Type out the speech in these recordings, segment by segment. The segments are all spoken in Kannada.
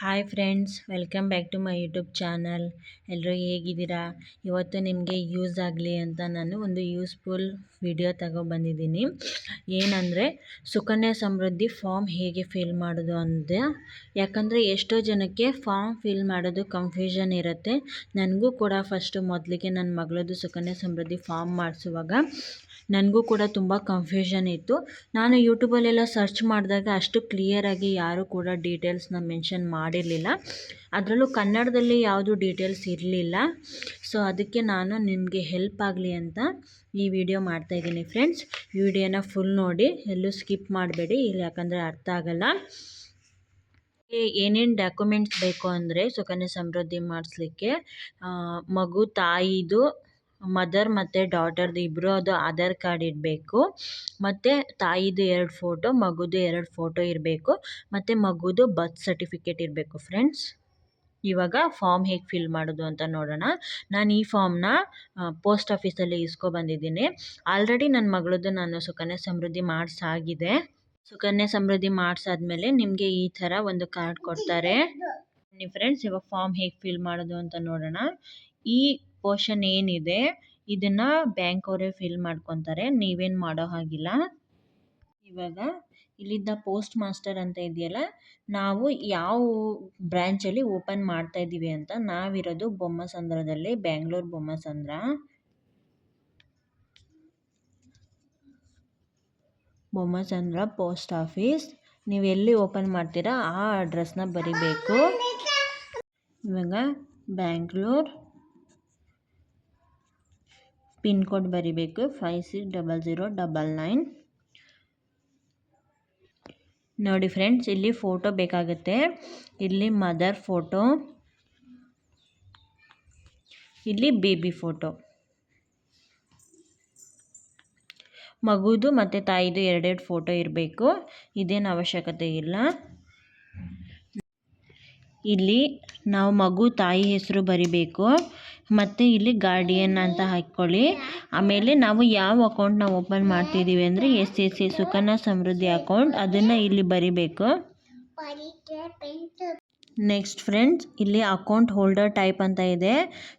Hi friends, welcome back to my YouTube channel. ಎಲ್ಲರೂ ಹೇಗಿದ್ದೀರಾ? ಇವತ್ತು ನಿಮಗೆ ಯೂಸ್ ಆಗಲಿ ಅಂತ ನಾನು ಒಂದು ಯೂಸ್ಫುಲ್ ವಿಡಿಯೋ ತಗೊಬಂದಿದ್ದೀನಿ. ಏನಂದರೆ, ಸುಕನ್ಯಾ ಸಮೃದ್ಧಿ ಫಾರ್ಮ್ ಹೇಗೆ ಫಿಲ್ ಮಾಡೋದು ಅಂತ. ಯಾಕಂದರೆ, ಎಷ್ಟೋ ಜನಕ್ಕೆ ಫಾರ್ಮ್ ಫಿಲ್ ಮಾಡೋದು ಕನ್ಫ್ಯೂಷನ್ ಇರುತ್ತೆ. ನನಗೂ ಕೂಡ ಫಸ್ಟು ಮೊದಲಿಗೆ ನನ್ನ ಮಗಳದ್ದು ಸುಕನ್ಯಾ ಸಮೃದ್ಧಿ ಫಾರ್ಮ್ ಮಾಡಿಸುವಾಗ ನನಗೂ ಕೂಡ ತುಂಬ ಕನ್ಫ್ಯೂಷನ್ ಇತ್ತು. ನಾನು ಯೂಟ್ಯೂಬಲ್ಲೆಲ್ಲ ಸರ್ಚ್ ಮಾಡಿದಾಗ ಅಷ್ಟು ಕ್ಲಿಯರಾಗಿ ಯಾರೂ ಕೂಡ ಡೀಟೇಲ್ಸ್ನ ಮೆನ್ಷನ್ ಮಾಡಿರಲಿಲ್ಲ. ಅದರಲ್ಲೂ ಕನ್ನಡದಲ್ಲಿ ಯಾವುದು ಡೀಟೇಲ್ಸ್ ಇರಲಿಲ್ಲ. ಸೊ ಅದಕ್ಕೆ ನಾನು ನಿಮಗೆ ಹೆಲ್ಪ್ ಆಗಲಿ ಅಂತ ಈ ವಿಡಿಯೋ ಮಾಡ್ತಾ ಇದ್ದೀನಿ ಫ್ರೆಂಡ್ಸ್ ವಿಡಿಯೋನ ಫುಲ್ ನೋಡಿ, ಎಲ್ಲೂ ಸ್ಕಿಪ್ ಮಾಡಬೇಡಿ, ಇಲ್ಲಿ ಯಾಕಂದರೆ ಅರ್ಥ ಆಗಲ್ಲ. ಏನೇನು ಡಾಕ್ಯುಮೆಂಟ್ಸ್ ಬೇಕು ಅಂದರೆ ಸುಕನ್ಯಾ ಸಮೃದ್ಧಿ ಮಾಡಿಸ್ಲಿಕ್ಕೆ ಮಗು, ತಾಯಿದು ಮದರ್ ಮತ್ತು ಡಾಟರ್ದು ಇಬ್ಬರು ಅದು ಆಧಾರ್ ಕಾರ್ಡ್ ಇರಬೇಕು ಮತ್ತು ತಾಯಿದು ಎರಡು ಫೋಟೋ, ಮಗುದು ಎರಡು ಫೋಟೋ ಇರಬೇಕು. ಮತ್ತು ಮಗುದು ಬರ್ತ್ ಸರ್ಟಿಫಿಕೇಟ್ ಇರಬೇಕು ಫ್ರೆಂಡ್ಸ್. ಇವಾಗ ಫಾರ್ಮ್ ಹೇಗೆ ಫಿಲ್ ಮಾಡೋದು ಅಂತ ನೋಡೋಣ. ನಾನು ಈ ಫಾರ್ಮ್ನ ಪೋಸ್ಟ್ ಆಫೀಸಲ್ಲಿ ಇಸ್ಕೊಬಂದಿದ್ದೀನಿ ಆಲ್ರೆಡಿ ನನ್ನ ಮಗಳದ್ದು ನಾನು ಸುಕನ್ಯಾ ಸಮೃದ್ಧಿ ಮಾಡಿಸಾಗಿದೆ ಸುಕನ್ಯಾ ಸಮೃದ್ಧಿ ಮಾಡಿಸಾದ್ಮೇಲೆ ನಿಮಗೆ ಈ ಥರ ಒಂದು ಕಾರ್ಡ್ ಕೊಡ್ತಾರೆ. ಫ್ರೆಂಡ್ಸ್, ಇವಾಗ ಫಾರ್ಮ್ ಹೇಗೆ ಫಿಲ್ ಮಾಡೋದು ಅಂತ ನೋಡೋಣ. ಈ ಪೋರ್ಷನ್ ಏನಿದೆ, ಇದನ್ನು ಬ್ಯಾಂಕ್ ಅವರೇ ಫಿಲ್ ಮಾಡ್ಕೊತಾರೆ, ನೀವೇನು ಮಾಡೋ ಹಾಗಿಲ್ಲ. ಇವಾಗ ಇಲ್ಲಿದ್ದ ಪೋಸ್ಟ್ ಮಾಸ್ಟರ್ ಅಂತ ಇದೆಯಲ್ಲ, ನಾವು ಯಾವ ಬ್ರ್ಯಾಂಚಲ್ಲಿ ಓಪನ್ ಮಾಡ್ತಾ ಇದ್ದೀವಿ ಅಂತ ನಾವಿರೋದು ಬೊಮ್ಮಸಂದ್ರದಲ್ಲಿ ಬ್ಯಾಂಗ್ಳೂರು ಬೊಮ್ಮಸಂದ್ರ. ಬೊಮ್ಮಸಂದ್ರ ಪೋಸ್ಟ್ ಆಫೀಸ್ ನೀವು ಎಲ್ಲಿ ಓಪನ್ ಮಾಡ್ತೀರಾ, ಆ ಅಡ್ರೆಸ್ನ ಬರಿಬೇಕು. ಇವಾಗ ಬ್ಯಾಂಗ್ಳೂರ್ ಪಿನ್ ಕೋಡ್ ಬರಿಬೇಕು. Five six double zero double nine. ನೋಡಿ ಫ್ರೆಂಡ್ಸ್, ಇಲ್ಲಿ ಫೋಟೋ ಬೇಕಾಗುತ್ತೆ. ಇಲ್ಲಿ ಮದರ್ ಫೋಟೋ. ಇಲ್ಲಿ ಬೇಬಿ ಫೋಟೋ. ಮಗುದು ಮತ್ತು ತಾಯಿದು ಎರಡೆರಡು ಫೋಟೋ ಇರಬೇಕು. ಇದೇನು ಅವಶ್ಯಕತೆ ಇಲ್ಲ. ಇಲ್ಲಿ ನಾವು ಮಗು ತಾಯಿ ಹೆಸರು ಬರಿಬೇಕು. ಮತ್ತು ಇಲ್ಲಿ ಗಾರ್ಡಿಯನ್ ಅಂತ ಹಾಕ್ಕೊಳ್ಳಿ ಆಮೇಲೆ ನಾವು ಯಾವ ಅಕೌಂಟ್ನ ಓಪನ್ ಮಾಡ್ತಿದ್ದೀವಿ ಅಂದರೆ S S C Sukanya Samriddhi account. ಅದನ್ನು ಇಲ್ಲಿ ಬರಿಬೇಕು. ನೆಕ್ಸ್ಟ್ ಫ್ರೆಂಡ್ಸ್, ಇಲ್ಲಿ ಅಕೌಂಟ್ ಹೋಲ್ಡರ್ ಟೈಪ್ ಅಂತ ಇದೆ.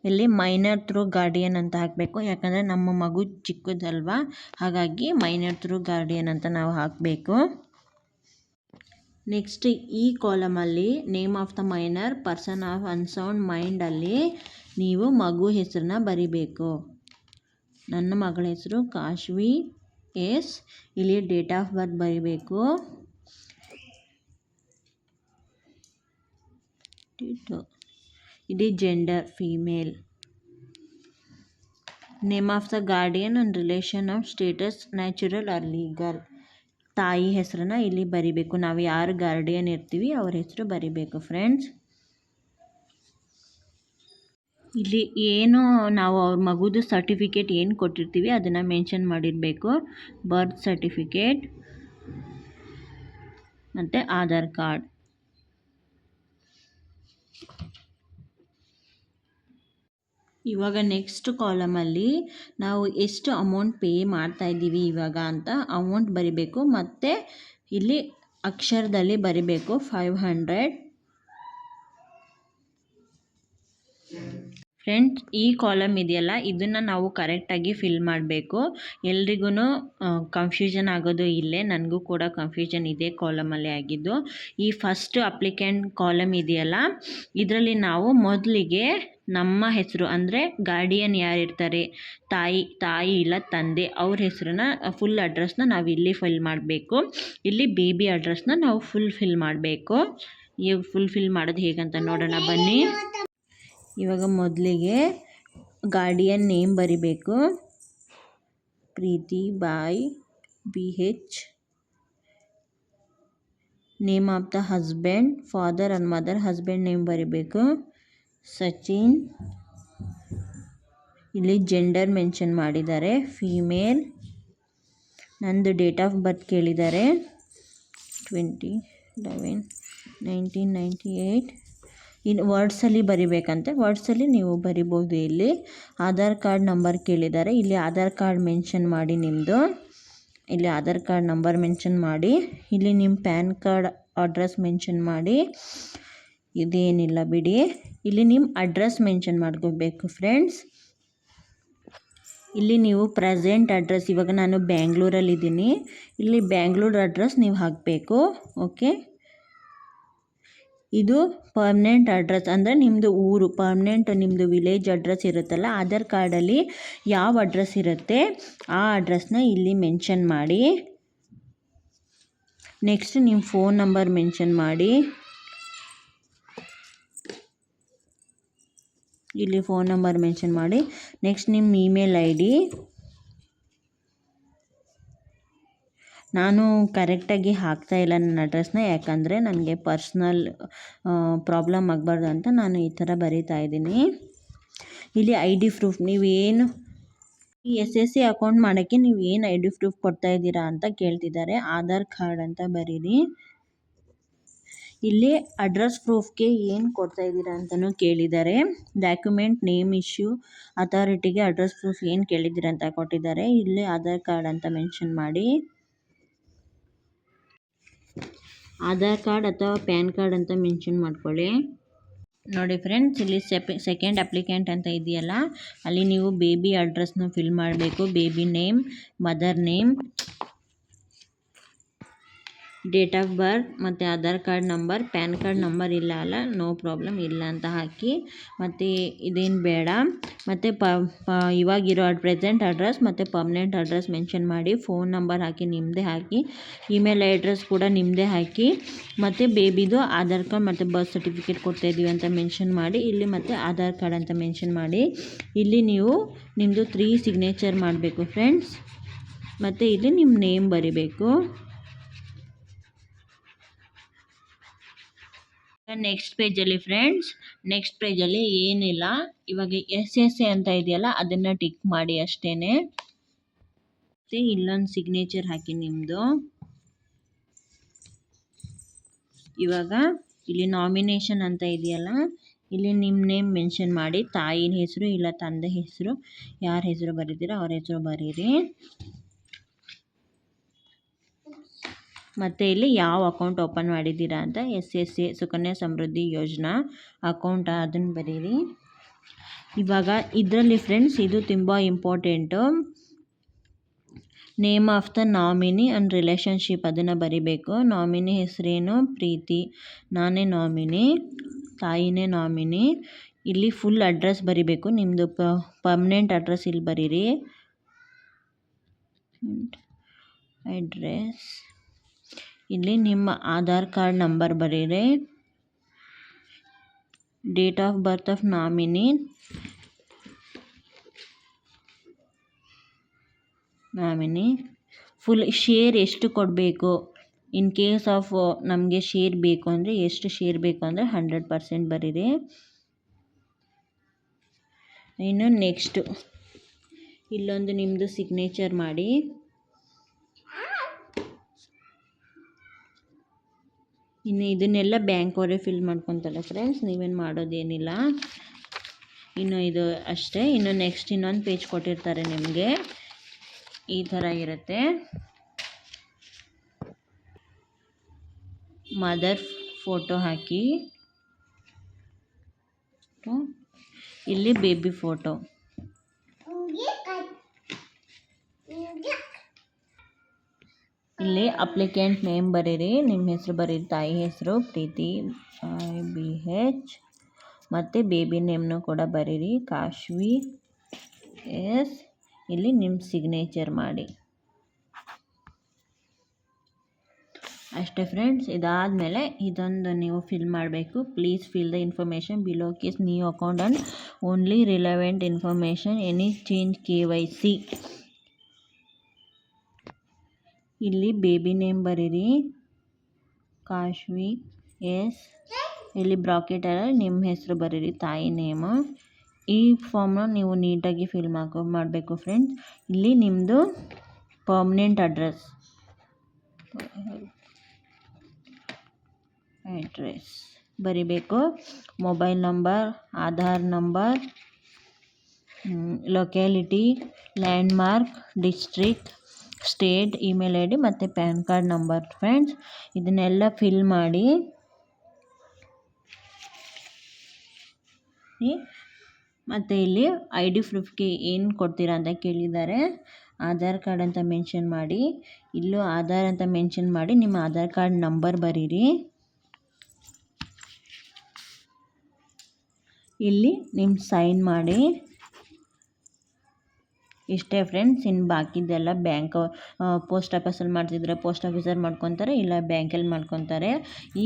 ಇಲ್ಲಿ ಮೈನರ್ ಥ್ರೂ ಗಾರ್ಡಿಯನ್ ಅಂತ ಹಾಕಬೇಕು. ಯಾಕಂದರೆ ನಮ್ಮ ಮಗು ಚಿಕ್ಕದಲ್ವಾ? ಹಾಗಾಗಿ ಮೈನರ್ ಥ್ರೂ ಗಾರ್ಡಿಯನ್ ಅಂತ ನಾವು ಹಾಕಬೇಕು. ನೆಕ್ಸ್ಟ್ ಈ ಕಾಲಮಲ್ಲಿ name of the minor, person of unsound ಮೈಂಡಲ್ಲಿ ನೀವು ಮಗು ಹೆಸರನ್ನ ಬರಿಬೇಕು. ನನ್ನ ಮಗಳ ಹೆಸರು ಕಾಶ್ವಿ. ಎಸ್, ಇಲ್ಲಿ ಡೇಟ್ ಆಫ್ ಬರ್ತ್ ಬರಿಬೇಕು. ಇದು gender, female. Name of the guardian and relation of status, natural or legal. ತಾಯಿ ಹೆಸರನ್ನ ಇಲ್ಲಿ ಬರಿಬೇಕು. ನಾವು ಯಾರು ಗಾರ್ಡಿಯನ್ ಇರ್ತೀವಿ, ಅವ್ರ ಹೆಸರು ಬರಿಬೇಕು, ಫ್ರೆಂಡ್ಸ್. ಇಲ್ಲಿ ಏನು ನಾವು ಅವ್ರ ಮಗುದು ಸರ್ಟಿಫಿಕೇಟ್ ಏನು ಕೊಟ್ಟಿರ್ತೀವಿ ಅದನ್ನು ಮೆನ್ಷನ್ ಮಾಡಿರಬೇಕು. ಬರ್ತ್ ಸರ್ಟಿಫಿಕೇಟ್ ಮತ್ತು ಆಧಾರ್ ಕಾರ್ಡ್. ಇವಾಗ ನೆಕ್ಸ್ಟ್ ಕಾಲಮಲ್ಲಿ ನಾವು ಎಷ್ಟು ಅಮೌಂಟ್ ಪೇ ಮಾಡ್ತಾ ಇದ್ದೀವಿ ಇವಾಗ ಅಂತ ಅಮೌಂಟ್ ಬರಿಬೇಕು. ಮತ್ತು ಇಲ್ಲಿ ಅಕ್ಷರದಲ್ಲಿ ಬರಿಬೇಕು ಫೈವ್ ಹಂಡ್ರೆಡ್ ಫ್ರೆಂಡ್ಸ್, ಈ ಕಾಲಮ್ ಇದೆಯಲ್ಲ? ಇದನ್ನು ನಾವು ಕರೆಕ್ಟಾಗಿ ಫಿಲ್ ಮಾಡಬೇಕು. ಎಲ್ರಿಗೂ ಕನ್ಫ್ಯೂಷನ್ ಆಗೋದು ಇಲ್ಲೇ. ನನಗೂ ಕೂಡ ಕನ್ಫ್ಯೂಷನ್ ಇದೆ ಕಾಲಮಲ್ಲೇ ಆಗಿದ್ದು. ಈ ಫಸ್ಟ್ ಅಪ್ಲಿಕೆಂಟ್ ಕಾಲಮ್ ಇದೆಯಲ್ಲ? ಇದರಲ್ಲಿ ನಾವು ಮೊದಲಿಗೆ ನಮ್ಮ ಹೆಸರು, ಅಂದರೆ ಗಾರ್ಡಿಯನ್ ಯಾರಿರ್ತಾರೆ? ತಾಯಿ ತಾಯಿ ಇಲ್ಲ ತಂದೆ, ಅವ್ರ ಹೆಸರನ್ನ ಫುಲ್ ಅಡ್ರೆಸ್ನ ನಾವು ಇಲ್ಲಿ ಫಿಲ್ ಮಾಡಬೇಕು. ಇಲ್ಲಿ ಬೇಬಿ ಅಡ್ರೆಸ್ನ ನಾವು ಫುಲ್ ಫಿಲ್ ಮಾಡಬೇಕು. ಈಗ ಫುಲ್ ಫಿಲ್ ಮಾಡೋದು ಹೇಗಂತ ನೋಡೋಣ ಬನ್ನಿ. ಇವಾಗ ಮೊದಲಿಗೆ ಗಾರ್ಡಿಯನ್ ನೇಮ್ ಬರಿಬೇಕು. Preethi Bai B H name of the husband father and mother husband name ಬರಿಬೇಕು. ಸಚಿನ್ ಇಲ್ಲಿ ಜೆಂಡರ್ ಮೆನ್ಷನ್ ಮಾಡಿದ್ದಾರೆ. ಫೀಮೇಲ್ ನಂದು ಡೇಟ್ ಆಫ್ ಬರ್ತ್ ಕೇಳಿದ್ದಾರೆ. Twenty eleven nineteen ninety eight ಇನ್ನು ವರ್ಡ್ಸಲ್ಲಿ ಬರಿಬೇಕಂತೆ. ವರ್ಡ್ಸಲ್ಲಿ ನೀವು ಬರಿಬೋದು ಇಲ್ಲಿ. ಆಧಾರ್ ಕಾರ್ಡ್ ನಂಬರ್ ಕೇಳಿದ್ದಾರೆ. ಇಲ್ಲಿ ಆಧಾರ್ ಕಾರ್ಡ್ ಮೆನ್ಷನ್ ಮಾಡಿ ನಿಮ್ಮದು ಇಲ್ಲಿ ಆಧಾರ್ ಕಾರ್ಡ್ ನಂಬರ್ ಮೆನ್ಷನ್ ಮಾಡಿ. ಇಲ್ಲಿ ನಿಮ್ಮ ಪ್ಯಾನ್ ಕಾರ್ಡ್ ಅಡ್ರೆಸ್ ಮೆನ್ಷನ್ ಮಾಡಿ. ಇದೇನಿಲ್ಲ ಬಿಡಿ. ಇಲ್ಲಿ ನಿಮ್ಮ ಅಡ್ರೆಸ್ ಮೆನ್ಷನ್ ಮಾಡ್ಕೋಬೇಕು ಫ್ರೆಂಡ್ಸ್. ಇಲ್ಲಿ ನೀವು ಪ್ರೆಸೆಂಟ್ ಅಡ್ರೆಸ್ ಇವಾಗ ನಾನು ಬ್ಯಾಂಗ್ಳೂರಲ್ಲಿದ್ದೀನಿ. ಇಲ್ಲಿ ಬ್ಯಾಂಗ್ಳೂರ್ ಅಡ್ರೆಸ್ ನೀವು ಹಾಕಬೇಕು. ಓಕೆ? ಇದು ಪರ್ಮನೆಂಟ್ ಅಡ್ರೆಸ್ ಅಂದರೆ ನಿಮ್ಮದು ಊರು ಪರ್ಮನೆಂಟ್ ನಿಮ್ಮದು ವಿಲೇಜ್ ಅಡ್ರೆಸ್ ಇರುತ್ತಲ್ಲ, ಆಧಾರ್ ಕಾರ್ಡಲ್ಲಿ ಯಾವ ಅಡ್ರೆಸ್ ಇರುತ್ತೆ, ಆ ಅಡ್ರೆಸ್ನ ಇಲ್ಲಿ ಮೆನ್ಷನ್ ಮಾಡಿ. ನೆಕ್ಸ್ಟ್ ನಿಮ್ಮ ಫೋನ್ ನಂಬರ್ ಮೆನ್ಷನ್ ಮಾಡಿ. ಇಲ್ಲಿ ಫೋನ್ ನಂಬರ್ ಮೆನ್ಷನ್ ಮಾಡಿ. ನೆಕ್ಸ್ಟ್ ನಿಮ್ಮ ಇಮೇಲ್ ಐ ಡಿ ನಾನು ಕರೆಕ್ಟಾಗಿ ಹಾಕ್ತಾ ಇಲ್ಲ ನನ್ನ ಅಡ್ರೆಸ್ನ ಯಾಕಂದರೆ ನನಗೆ ಪರ್ಸ್ನಲ್ ಪ್ರಾಬ್ಲಮ್ ಆಗಬಾರ್ದು ಅಂತ ನಾನು ಈ ಥರ ಬರೀತಾ ಇದ್ದೀನಿ. ಇಲ್ಲಿ ಐ ಡಿ ಪ್ರೂಫ್ ನೀವೇನು ಈ ಎಸ್ ಎಸ್ ಸಿ ಅಕೌಂಟ್ ಮಾಡೋಕ್ಕೆ ನೀವು ಏನು ಐ ಡಿ ಪ್ರೂಫ್ ಕೊಡ್ತಾ ಇದ್ದೀರಾ ಅಂತ ಕೇಳ್ತಿದ್ದಾರೆ. ಆಧಾರ್ ಕಾರ್ಡ್ ಅಂತ ಬರೀರಿ. ಇಲ್ಲಿ ಅಡ್ರೆಸ್ ಪ್ರೂಫ್ಗೆ ಏನು ಕೊಡ್ತಾ ಇದ್ದೀರಾ ಅಂತಲೂ ಕೇಳಿದ್ದಾರೆ. ಡಾಕ್ಯುಮೆಂಟ್ ನೇಮ್ ಇಶ್ಯೂ ಅಥಾರಿಟಿಗೆ ಅಡ್ರೆಸ್ ಪ್ರೂಫ್ ಏನು ಕೇಳಿದ್ದೀರಾ ಅಂತ ಕೊಟ್ಟಿದ್ದಾರೆ. ಇಲ್ಲಿ ಆಧಾರ್ ಕಾರ್ಡ್ ಅಂತ ಮೆನ್ಷನ್ ಮಾಡಿ. ಆಧಾರ್ ಕಾರ್ಡ್ ಅಥವಾ ಪ್ಯಾನ್ ಕಾರ್ಡ್ ಅಂತ ಮೆನ್ಷನ್ ಮಾಡ್ಕೊಳ್ಳಿ. ನೋಡಿ ಫ್ರೆಂಡ್ಸ್, ಇಲ್ಲಿ ಸೆಪೆ, ಸೆಕೆಂಡ್ ಅಪ್ಲಿಕೆಂಟ್ ಅಂತ ಇದೆಯಲ್ಲ, ಅಲ್ಲಿ ನೀವು ಬೇಬಿ ಅಡ್ರೆಸ್ನ ಫಿಲ್ ಮಾಡಬೇಕು. Baby name, mother name date of birth ಮತ್ತು Aadhaar card number, PAN card number ಇಲ್ಲ ಅಲ್ಲ, ನೋ ಪ್ರಾಬ್ಲಮ್ ಇಲ್ಲ ಅಂತ ಹಾಕಿ. ಮತ್ತು ಇದೇನು ಬೇಡ. ಮತ್ತು ಪ ಪ, ಇವಾಗಿರೋ ಪ್ರೆಸೆಂಟ್ ಅಡ್ರೆಸ್ ಮತ್ತು ಪರ್ಮನೆಂಟ್ ಅಡ್ರೆಸ್ ಮೆನ್ಷನ್ ಮಾಡಿ, ಫೋನ್ ನಂಬರ್ ಹಾಕಿ ನಿಮ್ಮದೇ ಹಾಕಿ. ಇಮೇಲ್ ಅಡ್ರೆಸ್ ಕೂಡ ನಿಮ್ಮದೇ ಹಾಕಿ. ಮತ್ತು ಬೇಬಿದು ಆಧಾರ್ ಕಾರ್ಡ್ ಮತ್ತು ಬರ್ತ್ ಸರ್ಟಿಫಿಕೇಟ್ ಕೊಡ್ತಾಯಿದ್ದೀವಿ ಅಂತ ಮೆನ್ಷನ್ ಮಾಡಿ, ಇಲ್ಲಿ ಮತ್ತು ಆಧಾರ್ ಕಾರ್ಡ್ ಅಂತ ಮೆನ್ಷನ್ ಮಾಡಿ. ಇಲ್ಲಿ ನೀವು ನಿಮ್ಮದು ತ್ರೀ ಸಿಗ್ನೇಚರ್ ಮಾಡಬೇಕು ಫ್ರೆಂಡ್ಸ್. ಮತ್ತು ಇಲ್ಲಿ ನಿಮ್ಮ ನೇಮ್ ಬರಿಬೇಕು. ನೆಕ್ಸ್ಟ್ ಪೇಜಲ್ಲಿ ಫ್ರೆಂಡ್ಸ್ ನೆಕ್ಸ್ಟ್ ಪೇಜಲ್ಲಿ ಏನಿಲ್ಲ. ಇವಾಗ ಎಸ್ ಎಸ್ ಎ ಅಂತ ಇದೆಯಲ್ಲ, ಅದನ್ನು ಟಿಕ್ ಮಾಡಿ ಅಷ್ಟೇ ಮತ್ತು ಇಲ್ಲೊಂದು ಸಿಗ್ನೇಚರ್ ಹಾಕಿ ನಿಮ್ಮದು ಇವಾಗ ಇಲ್ಲಿ ನಾಮಿನೇಷನ್ ಅಂತ ಇದೆಯಲ್ಲ, ಇಲ್ಲಿ ನಿಮ್ಮ ನೇಮ್ ಮೆನ್ಷನ್ ಮಾಡಿ, ತಾಯಿನ ಹೆಸರು ಇಲ್ಲ ತಂದೆ ಹೆಸರು, ಯಾರ ಹೆಸರು ಬರೀತೀರ ಅವ್ರ ಹೆಸರು ಬರೀರಿ. ಮತ್ತು ಇಲ್ಲಿ ಯಾವ ಅಕೌಂಟ್ ಓಪನ್ ಮಾಡಿದ್ದೀರಾ ಅಂತ S S A Sukanya Samriddhi Yojana account ಅದನ್ನು ಬರೀರಿ. ಇವಾಗ ಇದರಲ್ಲಿ ಫ್ರೆಂಡ್ಸ್ ಇದು ತುಂಬ important name of the nominee and relationship ಅದನ್ನು ಬರಿಬೇಕು. ನಾಮಿನಿ ಹೆಸರೇನು? ಪ್ರೀತಿ. ನಾನೇ ನಾಮಿನಿ. ತಾಯಿನೇ ನಾಮಿನಿ. ಇಲ್ಲಿ ಫುಲ್ ಅಡ್ರೆಸ್ ಬರಿಬೇಕು. ನಿಮ್ಮದು ಪರ್ಮನೆಂಟ್ ಅಡ್ರೆಸ್ ಇಲ್ಲಿ ಬರೀರಿ. ಅಡ್ರೆಸ್ ಇಲ್ಲಿ ನಿಮ್ಮ ಆಧಾರ್ ಕಾರ್ಡ್ ನಂಬರ್ ಬರೀರಿ. Date of birth of nominee nominee full share ಎಷ್ಟು ಕೊಡಬೇಕು? ಇನ್ ಕೇಸ್ ಆಫ್ ನಮಗೆ ಶೇರ್ ಬೇಕು ಅಂದರೆ ಎಷ್ಟು ಶೇರ್ ಬೇಕು ಅಂದರೆ ಹಂಡ್ರೆಡ್ ಪರ್ಸೆಂಟ್ ಬರೀರಿ. ಇನ್ನು ನೆಕ್ಸ್ಟು ಇಲ್ಲೊಂದು ನಿಮ್ಮದು ಸಿಗ್ನೇಚರ್ ಮಾಡಿ. ಇನ್ನು ಇದನ್ನೆಲ್ಲ ಬ್ಯಾಂಕ್ ಅವರೇ ಫಿಲ್ ಮಾಡ್ಕೊತಾರೆ ಫ್ರೆಂಡ್ಸ್ ನೀವೇನು ಮಾಡೋದೇನಿಲ್ಲ. ಇನ್ನು ಇದು ಅಷ್ಟೇ. ಇನ್ನು ನೆಕ್ಸ್ಟ್ ಇನ್ನೊಂದು ಪೇಜ್ ಕೊಟ್ಟಿರ್ತಾರೆ ನಿಮಗೆ. ಈ ಥರ ಇರುತ್ತೆ. ಮದರ್ ಫೋಟೋ ಹಾಕಿ. ಇಲ್ಲಿ ಬೇಬಿ ಫೋಟೋ ಇಲ್ಲಿ ಅಪ್ಲಿಕೆಂಟ್ ನೇಮ್ ಬರೀರಿ, ನಿಮ್ಮ ಹೆಸರು ಬರೀರಿ, ತಾಯಿ ಹೆಸರು, ಪ್ರೀತಿ ಬಿ, ಹೆಚ್, ಮತ್ತು ಬೇಬಿ ನೇಮ್ನು ಕೂಡ ಬರೀರಿ, ಕಾಶ್ವಿ, ಎಸ್, ಇಲ್ಲಿ ನಿಮ್ಮ ಸಿಗ್ನೇಚರ್ ಮಾಡಿ. ಅಷ್ಟೇ ಫ್ರೆಂಡ್ಸ್, ಇದಾದಮೇಲೆ ಇದೊಂದು ನೀವು ಫಿಲ್ ಮಾಡಬೇಕು. Please fill the information below, case new account and only relevant information, any change K Y C. ಇಲ್ಲಿ ಬೇಬಿ ನೇಮ್ ಬರೀರಿ. ಕಾಶ್ವಿ ಎಸ್. ಇಲ್ಲಿ ಬ್ರಾಕೆಟ್ ಅಲ್ಲ ನಿಮ್ಮ ಹೆಸರು ಬರೀರಿ, ತಾಯಿ ನೇಮು ಈ ಫಾರ್ಮ್ನ ನೀವು ನೀಟಾಗಿ ಫಿಲ್ ಮಾಡ್ಕೊ ಮಾಡಬೇಕು ಫ್ರೆಂಡ್ಸ್ ಇಲ್ಲಿ ನಿಮ್ಮದು ಪರ್ಮನೆಂಟ್ ಅಡ್ರೆಸ್ ಅಡ್ರೆಸ್ ಬರಿಬೇಕು. Mobile number Aadhaar number locality landmark district state email I D ಮತ್ತು ಪ್ಯಾನ್ ಕಾರ್ಡ್ ನಂಬರ್, ಫ್ರೆಂಡ್ಸ್. ಇದನ್ನೆಲ್ಲ ಫಿಲ್ ಮಾಡಿ. ಮತ್ತು ಇಲ್ಲಿ ಐ ಡಿ ಪ್ರೂಫ್ಗೆ ಏನು ಕೊಡ್ತೀರಾ ಅಂತ ಕೇಳಿದ್ದಾರೆ. ಆಧಾರ್ ಕಾರ್ಡ್ ಅಂತ ಮೆನ್ಷನ್ ಮಾಡಿ. ಇಲ್ಲೂ ಆಧಾರ್ ಅಂತ ಮೆನ್ಷನ್ ಮಾಡಿ ನಿಮ್ಮ ಆಧಾರ್ ಕಾರ್ಡ್ ನಂಬರ್ ಬರೀರಿ. ಇಲ್ಲಿ ನಿಮ್ಮ ಸೈನ್ ಮಾಡಿ. ಇಷ್ಟೇ ಫ್ರೆಂಡ್ಸ್ ಇನ್ನು ಬಾಕಿದೆಲ್ಲ ಬ್ಯಾಂಕ್ ಪೋಸ್ಟ್ ಆಫೀಸಲ್ಲಿ ಮಾಡ್ತಿದ್ರೆ ಪೋಸ್ಟ್ ಆಫೀಸಲ್ಲಿ ಮಾಡ್ಕೊತಾರೆ, ಇಲ್ಲ ಬ್ಯಾಂಕಲ್ಲಿ ಮಾಡ್ಕೊತಾರೆ.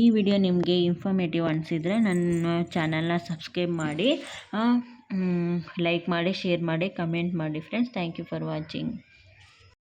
ಈ ವಿಡಿಯೋ ನಿಮಗೆ ಇನ್ಫಾರ್ಮೇಟಿವ್ ಅನಿಸಿದರೆ ನನ್ನ ಚಾನಲ್ನ ಸಬ್ಸ್ಕ್ರೈಬ್ ಮಾಡಿ ಲೈಕ್ ಮಾಡಿ ಶೇರ್ ಮಾಡಿ ಕಮೆಂಟ್ ಮಾಡಿ friends thank you for watching